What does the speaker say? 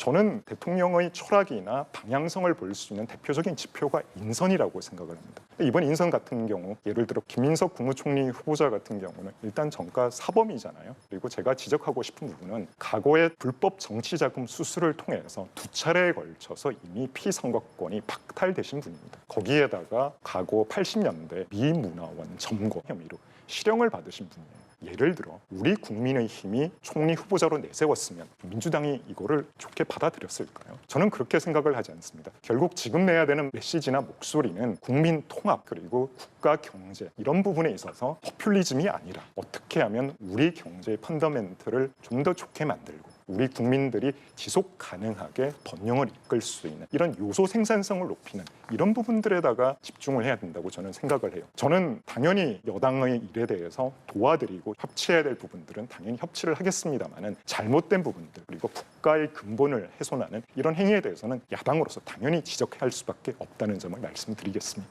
저는 대통령의 철학이나 방향성을 볼수 있는 대표적인 지표가 인선이라고 생각을 합니다. 이번 인선 같은 경우 예를 들어 김민석 국무총리 후보자 같은 경우는 일단 정가 사범이잖아요. 그리고 제가 지적하고 싶은 부분은 과거에 불법 정치자금 수수를 통해서 두 차례에 걸쳐서 이미 피선거권이 박탈되신 분입니다. 거기에다가 과거 80년대 미문화원 점거 혐의로 실형을 받으신 분이에요. 예를 들어 우리 국민의 힘이 총리 후보자로 내세웠으면 민주당이 이거를 좋게 받아들였을까요? 저는 그렇게 생각을 하지 않습니다. 결국 지금 내야 되는 메시지나 목소리는 국민 통합 그리고 국가 경제 이런 부분에 있어서 포퓰리즘이 아니라 어떻게 하면 우리 경제의 펀더멘트를 좀 더 좋게 만들고 우리 국민들이 지속 가능하게 번영을 이끌 수 있는 이런 요소 생산성을 높이는 이런 부분들에다가 집중을 해야 된다고 저는 생각을 해요. 저는 당연히 여당의 일에 대해서 도와드리고 협치해야 될 부분들은 당연히 협치를 하겠습니다만은 잘못된 부분들 그리고 국가의 근본을 훼손하는 이런 행위에 대해서는 야당으로서 당연히 지적해야 할 수밖에 없다는 점을 말씀드리겠습니다.